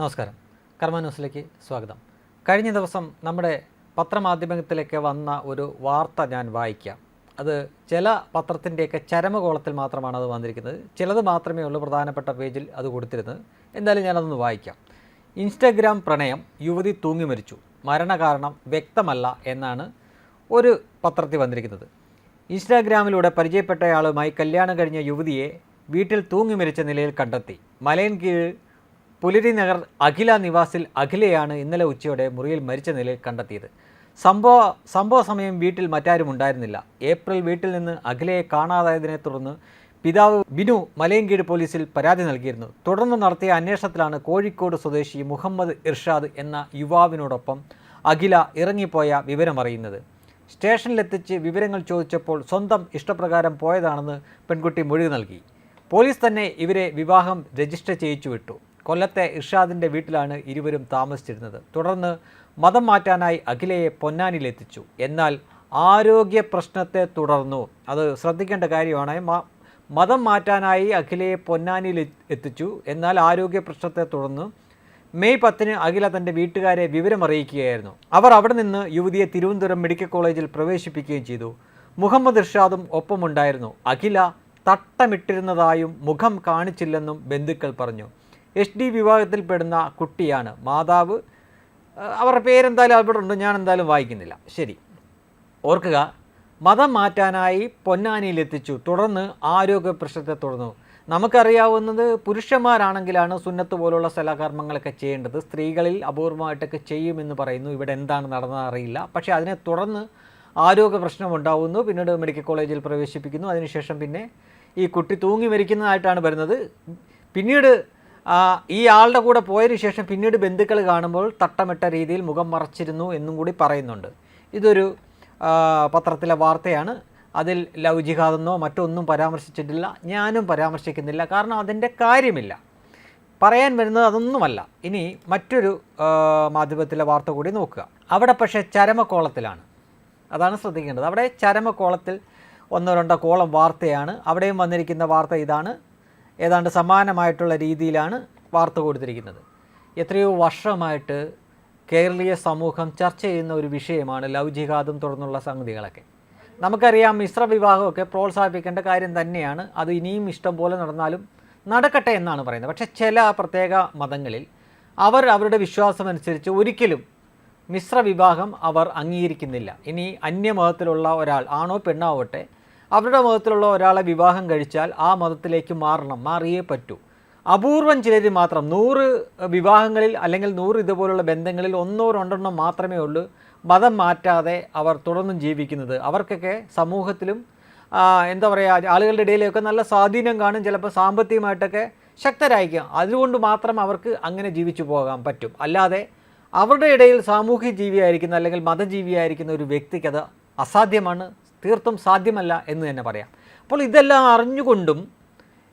നമസ്കാരം. കർമ്മ ന്യൂസിലേക്ക് സ്വാഗതം. കഴിഞ്ഞ ദിവസം നമ്മുടെ പത്രമാധ്യമത്തിലേക്ക് വന്ന ഒരു വാർത്ത ഞാൻ വായിക്കാം. അത് ചില പത്രത്തിന്റെയൊക്കെ ചരമകോളത്തിൽ മാത്രമാണ് അത് വന്നിരിക്കുന്നത്. ചിലത് മാത്രമേ ഉള്ളൂ പ്രധാനപ്പെട്ട പേജിൽ അത് കൊടുത്തിരുന്നത്. എന്തായാലും ഞാനതൊന്ന് വായിക്കാം. ഇൻസ്റ്റഗ്രാം പ്രണയം യുവതി തൂങ്ങി മരിച്ചു. മരണകാരണം വ്യക്തമല്ല എന്നാണ് ഒരു പത്രത്തിൽ വന്നിരിക്കുന്നത്. ഇൻസ്റ്റാഗ്രാമിലൂടെ പരിചയപ്പെട്ടയാളുമായി കല്യാണം കഴിഞ്ഞ യുവതിയെ വീട്ടിൽ തൂങ്ങി മരിച്ച നിലയിൽ കണ്ടെത്തി. മലയൻകീഴ് പുലരി നഗർ അഖില നിവാസിൽ അഖിലയാണ് ഇന്നലെ ഉച്ചയോടെ മുറിയിൽ മരിച്ച നിലയിൽ കണ്ടെത്തിയത്. സംഭവ സംഭവ സമയം വീട്ടിൽ മറ്റാരും ഉണ്ടായിരുന്നില്ല. ഏപ്രിൽ വീട്ടിൽ നിന്ന് അഖിലയെ കാണാതായതിനെ തുടർന്ന് പിതാവ് ബിനു മലയങ്കീട് പോലീസിൽ പരാതി നൽകിയിരുന്നു. തുടർന്ന് നടത്തിയ അന്വേഷണത്തിലാണ് കോഴിക്കോട് സ്വദേശി മുഹമ്മദ് ഇർഷാദ് എന്ന യുവാവിനോടൊപ്പം അഖില ഇറങ്ങിപ്പോയ വിവരമറിയുന്നത്. സ്റ്റേഷനിലെത്തിച്ച് വിവരങ്ങൾ ചോദിച്ചപ്പോൾ സ്വന്തം ഇഷ്ടപ്രകാരം പോയതാണെന്ന് പെൺകുട്ടി മൊഴി നൽകി. പോലീസ് തന്നെ ഇവരെ വിവാഹം രജിസ്റ്റർ ചെയ്യിച്ചു വിട്ടു. കൊല്ലത്തെ ഇർഷാദിന്റെ വീട്ടിലാണ് ഇരുവരും താമസിച്ചിരുന്നത്. തുടർന്ന് മതം മാറ്റാനായി അഖിലയെ പൊന്നാനിയിലെത്തിച്ചു. എന്നാൽ ആരോഗ്യ പ്രശ്നത്തെ തുടർന്നു. അത് ശ്രദ്ധിക്കേണ്ട കാര്യമാണ്. മതം മാറ്റാനായി അഖിലയെ പൊന്നാനിയിൽ എത്തിച്ചു. എന്നാൽ ആരോഗ്യ പ്രശ്നത്തെ തുടർന്ന് മെയ് പത്തിന് അഖില തന്റെ വീട്ടുകാരെ വിവരമറിയിക്കുകയായിരുന്നു അവർ അവിടെ നിന്ന് യുവതിയെ തിരുവനന്തപുരം മെഡിക്കൽ കോളേജിൽ പ്രവേശിപ്പിക്കുകയും ചെയ്തു. മുഹമ്മദ് ഇർഷാദും ഒപ്പമുണ്ടായിരുന്നു. അഖില തട്ടമിട്ടിരുന്നതായും മുഖം കാണിച്ചില്ലെന്നും ബന്ധുക്കൾ പറഞ്ഞു. എച്ച് ഡി വിഭാഗത്തിൽപ്പെടുന്ന കുട്ടിയാണ്. മാതാവ് അവരുടെ പേരെന്തായാലും അവിടെ ഉണ്ട് ഞാൻ എന്തായാലും വായിക്കുന്നില്ല. ശരി. ഓർക്കുക മതം മാറ്റാനായി പൊന്നാനിയിലെത്തിച്ചു. തുടർന്ന് ആരോഗ്യ പ്രശ്നത്തെ തുടർന്നു. നമുക്കറിയാവുന്നത് പുരുഷന്മാരാണെങ്കിലാണ് സുന്നത്ത് പോലുള്ള സ്ഥലകർമ്മങ്ങളൊക്കെ ചെയ്യേണ്ടത്. സ്ത്രീകളിൽ അപൂർവമായിട്ടൊക്കെ ചെയ്യുമെന്ന് പറയുന്നു. ഇവിടെ എന്താണ് നടന്നതറിയില്ല പക്ഷേ അതിനെ തുടർന്ന് ആരോഗ്യ പ്രശ്നം ഉണ്ടാവുന്നു. പിന്നീട് മെഡിക്കൽ കോളേജിൽ പ്രവേശിപ്പിക്കുന്നു. അതിനുശേഷം പിന്നെ ഈ കുട്ടി തൂങ്ങി മരിക്കുന്നതായിട്ടാണ് വരുന്നത്. പിന്നീട് ഈ ആളുടെ കൂടെ പോയതിനു ശേഷം പിന്നീട് ബന്ധുക്കൾ കാണുമ്പോൾ തട്ടമിട്ട രീതിയിൽ മുഖം മറച്ചിരുന്നു എന്നും കൂടി പറയുന്നുണ്ട്. ഇതൊരു പത്രത്തിലെ വാർത്തയാണ്. അതിൽ ലവ് ജിഹാദെന്നോ മറ്റൊന്നും പരാമർശിച്ചിട്ടില്ല. ഞാനും പരാമർശിക്കുന്നില്ല. കാരണം അതിന്റെ കാര്യമില്ല. പറയാൻ വരുന്നത് അതൊന്നുമല്ല. ഇനി മറ്റൊരു മാധ്യമത്തിലെ വാർത്ത കൂടി നോക്കുക. അവിടെ പക്ഷേ ചരമക്കോളത്തിലാണ്. അതാണ് ശ്രദ്ധിക്കേണ്ടത്. അവിടെ ചരമക്കോളത്തിൽ ഒന്നോ രണ്ടോ കോളം വാർത്തയാണ്. അവിടെയും വന്നിരിക്കുന്ന വാർത്ത ഇതാണ്. ഏതാണ്ട് സമാനമായിട്ടുള്ള രീതിയിലാണ് വാർത്ത കൊടുത്തിരിക്കുന്നത്. എത്രയോ വർഷമായിട്ട് കേരളീയ സമൂഹം ചർച്ച ചെയ്യുന്ന ഒരു വിഷയമാണ് ലവ് ജിഹാദും തുടർന്നുള്ള സംഗതികളൊക്കെ. നമുക്കറിയാം മിശ്ര വിവാഹമൊക്കെ പ്രോത്സാഹിപ്പിക്കേണ്ട കാര്യം തന്നെയാണ്. അത് ഇനിയും ഇഷ്ടം പോലെ നടന്നാലും നടക്കട്ടെ എന്നാണ് പറയുന്നത്. പക്ഷേ ചില പ്രത്യേക മതങ്ങളിൽ അവർ അവരുടെ വിശ്വാസമനുസരിച്ച് ഒരിക്കലും മിശ്ര വിവാഹം അവർ അംഗീകരിക്കുന്നില്ല. ഇനി അന്യമതത്തിലുള്ള ഒരാൾ ആണോ പെണ്ണാവട്ടെ അവരുടെ മതത്തിലുള്ള ഒരാളെ വിവാഹം കഴിച്ചാൽ ആ മതത്തിലേക്ക് മാറണം മാറിയേ പറ്റൂ. അപൂർവം ചിലർ മാത്രം നൂറ് വിവാഹങ്ങളിൽ അല്ലെങ്കിൽ നൂറ് ഇതുപോലുള്ള ബന്ധങ്ങളിൽ ഒന്നോ രണ്ടെണ്ണോ മാത്രമേ ഉള്ളൂ. മതം മാറ്റാതെ അവർ തുടർന്നും ജീവിക്കുന്നത്. അവർക്കൊക്കെ സമൂഹത്തിലും എന്താ പറയുക ആളുകളുടെ ഇടയിലൊക്കെ നല്ല സ്വാധീനം കാണും. ചിലപ്പോൾ സാമ്പത്തികമായിട്ടൊക്കെ ശക്തരായിരിക്കും. അതുകൊണ്ട് മാത്രം അവർക്ക് അങ്ങനെ ജീവിച്ചു പോകാൻ പറ്റും. അല്ലാതെ അവരുടെ ഇടയിൽ സാമൂഹ്യ ജീവിയായിരിക്കുന്ന അല്ലെങ്കിൽ മതജീവിയായിരിക്കുന്ന ഒരു വ്യക്തിക്ക് അത് അസാധ്യമാണ്. തീർത്തും സാധ്യമല്ല എന്ന് തന്നെ പറയാം. അപ്പോൾ ഇതെല്ലാം അറിഞ്ഞുകൊണ്ടും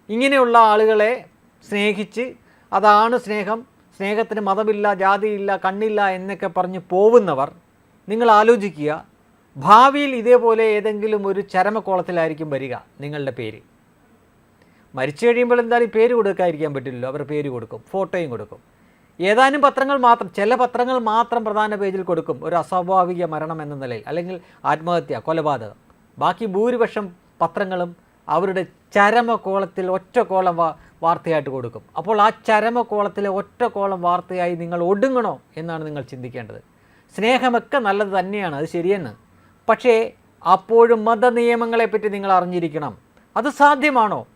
ഇങ്ങനെയുള്ള ആളുകളെ സ്നേഹിച്ച് അതാണ് സ്നേഹം സ്നേഹത്തിന് മതമില്ല ജാതിയില്ല കണ്ണില്ല എന്നൊക്കെ പറഞ്ഞ് പോകുന്നവർ നിങ്ങൾ ആലോചിക്കുക ഭാവിയിൽ ഇതേപോലെ ഏതെങ്കിലും ഒരു ചരമക്കോളത്തിലായിരിക്കും വരിക നിങ്ങളുടെ പേര്. മരിച്ചു കഴിയുമ്പോൾ എന്തായാലും പേര് കൊടുക്കാതിരിക്കാൻ പറ്റില്ലല്ലോ അവർ പേര് കൊടുക്കും ഫോട്ടോയും കൊടുക്കും. ഏതാനും പത്രങ്ങൾ മാത്രം ചില പത്രങ്ങൾ മാത്രം പ്രധാന പേജിൽ കൊടുക്കും. ഒരു അസ്വാഭാവിക മരണം എന്ന നിലയിൽ. അല്ലെങ്കിൽ ആത്മഹത്യ കൊലപാതകം. ബാക്കി ഭൂരിപക്ഷം പത്രങ്ങളും അവരുടെ ചരമകോളത്തിൽ ഒറ്റക്കോളം വാ വാർത്തയായിട്ട് കൊടുക്കും. അപ്പോൾ ആ ചരമകോളത്തിലെ കോളം വാർത്തയായി നിങ്ങൾ ഒടുങ്ങണോ എന്നാണ് നിങ്ങൾ ചിന്തിക്കേണ്ടത്. സ്നേഹമൊക്കെ നല്ലത് തന്നെയാണ് അത് ശരിയെന്ന്. പക്ഷേ അപ്പോഴും മതനിയമങ്ങളെപ്പറ്റി നിങ്ങൾ അറിഞ്ഞിരിക്കണം. അത് സാധ്യമാണോ?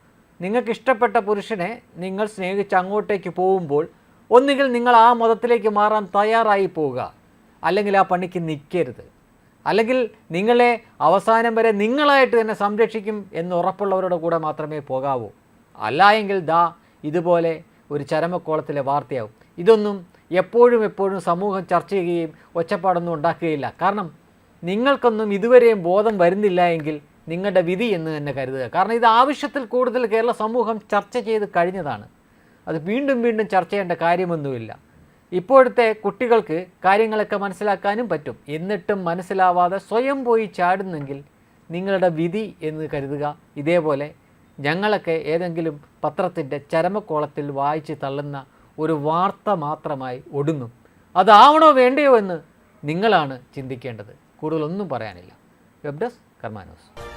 നിങ്ങൾക്ക് ഇഷ്ടപ്പെട്ട പുരുഷനെ നിങ്ങൾ സ്നേഹിച്ച് അങ്ങോട്ടേക്ക് പോകുമ്പോൾ ഒന്നുകിൽ നിങ്ങൾ ആ മതത്തിലേക്ക് മാറാൻ തയ്യാറായി പോവുക. അല്ലെങ്കിൽ ആ പണിക്ക് നിൽക്കരുത്. അല്ലെങ്കിൽ നിങ്ങളെ അവസാനം വരെ നിങ്ങളായിട്ട് തന്നെ സംരക്ഷിക്കും എന്ന് ഉറപ്പുള്ളവരുടെ കൂടെ മാത്രമേ പോകാവൂ. അല്ല എങ്കിൽ ദാ ഇതുപോലെ ഒരു ചരമക്കോളത്തിലെ വാർത്തയാവും. ഇതൊന്നും എപ്പോഴും എപ്പോഴും സമൂഹം ചർച്ച ചെയ്യുകയും ഒച്ചപ്പാടൊന്നും ഉണ്ടാക്കുകയില്ല. കാരണം നിങ്ങൾക്കൊന്നും ഇതുവരെയും ബോധം വരുന്നില്ല എങ്കിൽ നിങ്ങളുടെ വിധി എന്ന് തന്നെ കരുതുക. കാരണം ഇത് ആവശ്യത്തിൽ കൂടുതൽ കേരള സമൂഹം ചർച്ച ചെയ്ത് കഴിഞ്ഞതാണ്. അത് വീണ്ടും വീണ്ടും ചർച്ച ചെയ്യേണ്ട കാര്യമൊന്നുമില്ല. ഇപ്പോഴത്തെ കുട്ടികൾക്ക് കാര്യങ്ങളൊക്കെ മനസ്സിലാക്കാനും പറ്റും. എന്നിട്ടും മനസ്സിലാവാതെ സ്വയം പോയി ചാടുന്നെങ്കിൽ നിങ്ങളുടെ വിധി എന്ന് കരുതുക. ഇതേപോലെ ഞങ്ങളൊക്കെ ഏതെങ്കിലും പത്രത്തിന്റെ ചരമക്കോളത്തിൽ വായിച്ച് തള്ളുന്ന ഒരു വാർത്ത മാത്രമായി ഒടുങ്ങും. അതാവണോ വേണ്ടയോ എന്ന് നിങ്ങളാണ് ചിന്തിക്കേണ്ടത്. കൂടുതലൊന്നും പറയാനില്ല. Web desk കർമാനോസ്